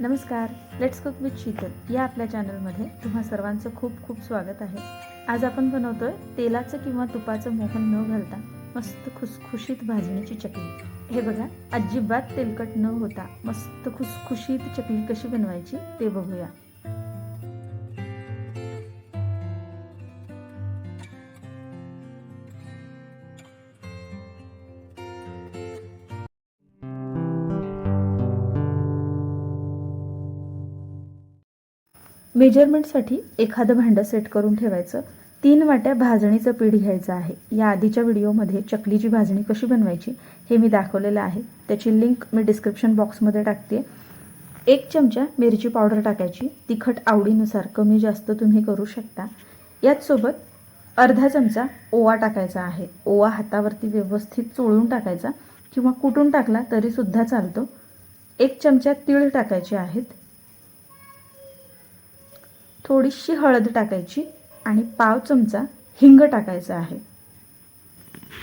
नमस्कार let's cook with Sheetal या आपल्या चॅनलमध्ये तुम्हा सर्वांचं खूप खूप स्वागत आहे. आज आपण बनवतोय तेलाचं किंवा तुपाचं मोहन न घालता मस्त खुसखुशीत भाजणीची चकली. हे बघा अजिबात तेलकट न होता मस्त खुसखुशीत चकली कशी बनवायची ते बघूया. मेजरमेंटसाठी एखादं भांडं सेट करून ठेवायचं. तीन वाट्या भाजणीचं पीठ घ्यायचं आहे. या आधीच्या व्हिडिओमध्ये चकलीची भाजणी कशी बनवायची हे मी दाखवलेलं आहे. त्याची लिंक मी डिस्क्रिप्शन बॉक्समध्ये टाकते. एक चमचा मिरची पावडर टाकायची. तिखट आवडीनुसार कमी जास्त तुम्ही करू शकता. याचसोबत अर्धा चमचा ओवा टाकायचा आहे. ओवा हातावरती व्यवस्थित चोळून टाकायचा किंवा कुटून टाकला तरीसुद्धा चालतो. एक चमचा तीळ टाकायचे आहेत. थोडीशी हळद टाकायची आणि पाव चमचा हिंग टाकायचा आहे.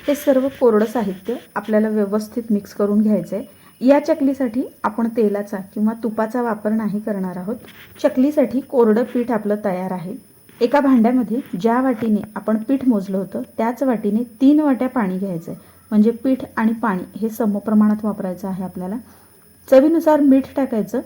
हे सर्व कोरडं साहित्य आपल्याला व्यवस्थित मिक्स करून घ्यायचं आहे या चकलीसाठी आपण तेलाचा किंवा तुपाचा वापर नाही करणार आहोत. चकलीसाठी कोरडं पीठ आपलं तयार आहे. एका भांड्यामध्ये ज्या वाटीने आपण पीठ मोजलं होतं त्याच वाटीने तीन वाट्या पाणी घ्यायचं आहे म्हणजे पीठ आणि पाणी हे समप्रमाणात वापरायचं आहे आपल्याला. चवीनुसार मीठ टाकायचं.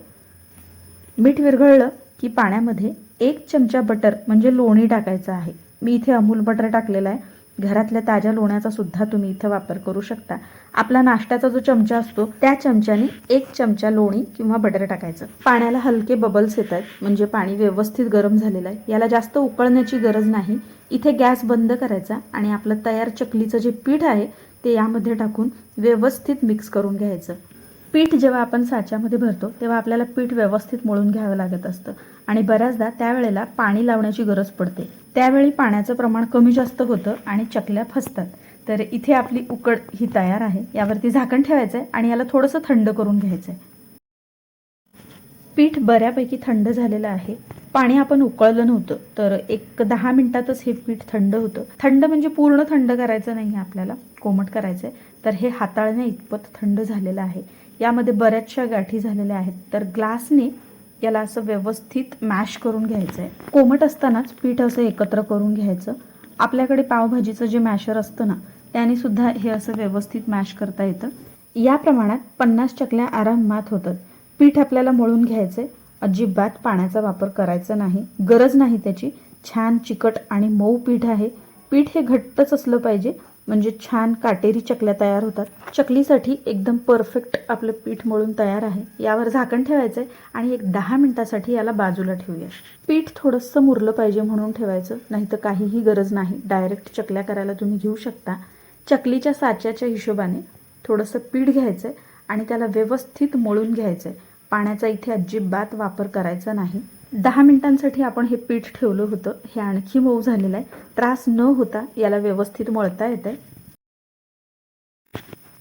मीठ विरघळलं की पाण्यामध्ये एक चमचा बटर म्हणजे लोणी टाकायचं आहे. मी इथे अमूल बटर टाकलेला आहे. घरातल्या ताज्या लोण्याचा सुद्धा तुम्ही इथं वापर करू शकता. आपला नाश्त्याचा जो चमचा असतो त्या चमच्याने एक चमचा लोणी किंवा बटर टाकायचं. पाण्याला हलके बबल्स येत आहेत म्हणजे पाणी व्यवस्थित गरम झालेलं आहे. याला जास्त उकळण्याची गरज नाही. इथे गॅस बंद करायचा आणि आपलं तयार चकलीचं जे पीठ आहे ते यामध्ये टाकून व्यवस्थित मिक्स करून घ्यायचं. पीठ जेव्हा आपण साच्यामध्ये भरतो तेव्हा आपल्याला पीठ व्यवस्थित मळून घ्यावं लागत असतं. आणि बऱ्याचदा त्यावेळेला पाणी लावण्याची गरज पडते. त्यावेळी पाण्याचं प्रमाण कमी जास्त होतं आणि चकल्या फसतात. तर इथे आपली उकड ही तयार आहे. यावरती झाकण ठेवायचं आहे आणि याला थोडंसं थंड करून घ्यायचं आहे पीठ बऱ्यापैकी थंड झालेलं आहे. पाणी आपण उकळलं नव्हतं तर एक दहा मिनिटातच हे पीठ थंड होतं. थंड म्हणजे पूर्ण थंड करायचं नाही आपल्याला कोमट करायचं आहे तर हे हाताळण्या इतपत थंड झालेलं आहे. यामध्ये बऱ्याचशा गाठी झालेल्या आहेत. तर ग्लासने याला असं व्यवस्थित मॅश करून घ्यायचं आहे कोमट असतानाच पीठ असं एकत्र करून घ्यायचं. आपल्याकडे पावभाजीचं जे मॅशर असतं ना त्याने सुद्धा हे असं व्यवस्थित मॅश करता येतं. या प्रमाणात पन्नास चकल्या आरामात होतात. पीठ आपल्याला मळून घ्यायचं आहे अजिबात पाण्याचा वापर करायचा नाही. गरज नाही त्याची. छान चिकट आणि मऊ पीठ आहे. पीठ हे घट्टच असलं पाहिजे. म्हणजे छान काटेरी चकल्या तयार होतात. चकलीसाठी एकदम परफेक्ट आपलं पीठ मळून तयार आहे. यावर झाकण ठेवायचं आहे आणि एक दहा मिनिटासाठी याला बाजूला ठेवूया. पीठ थोडंसं मुरलं पाहिजे म्हणून ठेवायचं नाही तर काहीही गरज नाही. डायरेक्ट चकल्या करायला तुम्ही घेऊ शकता. चकलीच्या साच्याच्या हिशोबाने थोडंसं पीठ घ्यायचं आहे आणि त्याला व्यवस्थित मळून घ्यायचं आहे पाण्याचा इथे अजिबात वापर करायचा नाही. दहा मिनिटांसाठी आपण हे पीठ ठेवलं होतं. हे आणखी मऊ झालेलं आहे. त्रास न होता याला व्यवस्थित मळता येतं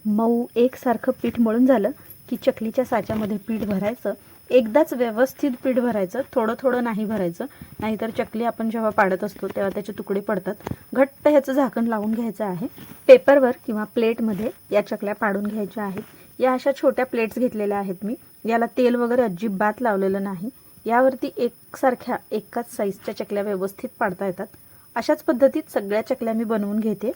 मऊ एकसारखं पीठ मळून झालं की चकलीच्या साच्यामध्ये पीठ भरायचं. एकदाच व्यवस्थित पीठ भरायचं. थोडं थोडं नाही भरायचं. नाहीतर चकली आपण जेव्हा पाडत असतो तेव्हा त्याचे तुकडे पडतात. घट्ट ह्याचं झाकण लावून घ्यायचं आहे. पेपरवर किंवा प्लेटमध्ये या चकल्या पाडून घ्यायच्या आहेत. या अशा छोट्या प्लेट्स घेतलेल्या आहेत मी. याला तेल वगैरे अजिबात लावलेलं नाही. यावरती एकसारख्या एकाच साईजच्या चकल्या व्यवस्थित पाडता येतात. अशाच पद्धतीत सगळ्या चकल्या मी बनवून घेते.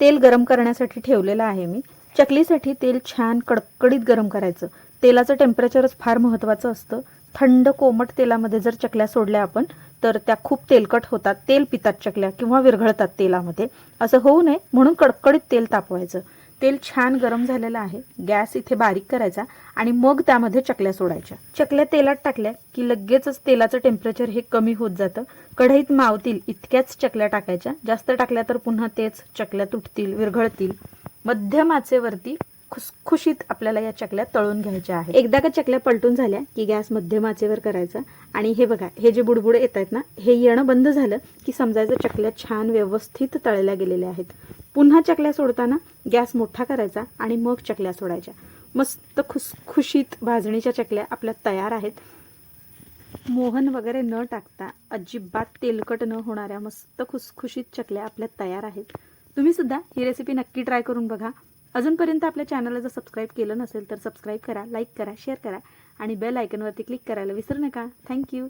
तेल गरम करण्यासाठी ठेवलेलं आहे मी. चकलीसाठी तेल छान कडकडीत गरम करायचं. तेलाचं टेम्परेचरच फार महत्त्वाचं असतं. थंड कोमट तेलामध्ये जर चकल्या सोडल्या आपण तर त्या खूप तेलकट होतात. तेल पितात चकल्या किंवा विरघळतात तेलामध्ये. असं होऊ नये म्हणून कडकडीत तेल तापवायचं. तेल छान गरम झालेलं आहे. गॅस इथे बारीक करायचा आणि मग त्यामध्ये चकल्या सोडायच्या. चकल्या तेलात टाकल्या की लगेचच तेलाचं टेम्परेचर हे कमी होत जातं. कढईत मावतील इतक्याच चकल्या टाकायच्या. जास्त टाकल्या तर पुन्हा तेच चकल्या तुटतील विरघळतील. मध्यम आचेवरती खुसखुशीत आपल्याला या चकल्या तळून घ्यायच्या आहेत. एकदा का चकल्या पलटून झाल्या की गॅस मध्यम आचेवर करायचा. आणि हे बघा हे जे बुडबुड येत आहेत ना हे येणं बंद झालं की समजायचं चकल्या छान व्यवस्थित तळल्या गेलेल्या आहेत. पुन्हा चकल्या सोडताना गॅस मोठा करायचा आणि मग चकल्या सोडायच्या. मस्त खुसखुशीत भाजणीच्या चकल्या आपल्या तयार आहेत. मोहन वगैरे न टाकता अजिबात तेलकट न होणाऱ्या मस्त खुसखुशीत चकल्या आपल्या तयार आहेत. तुम्ही सुद्धा ही रेसिपी नक्की ट्राय करून बघा. अजूनपर्यंत आपल्या चॅनलला जर सबस्क्राईब केलं नसेल तर सबस्क्राईब करा लाईक करा शेअर करा आणि बेल आयकनवरती क्लिक करायला विसरू नका. थँक्यू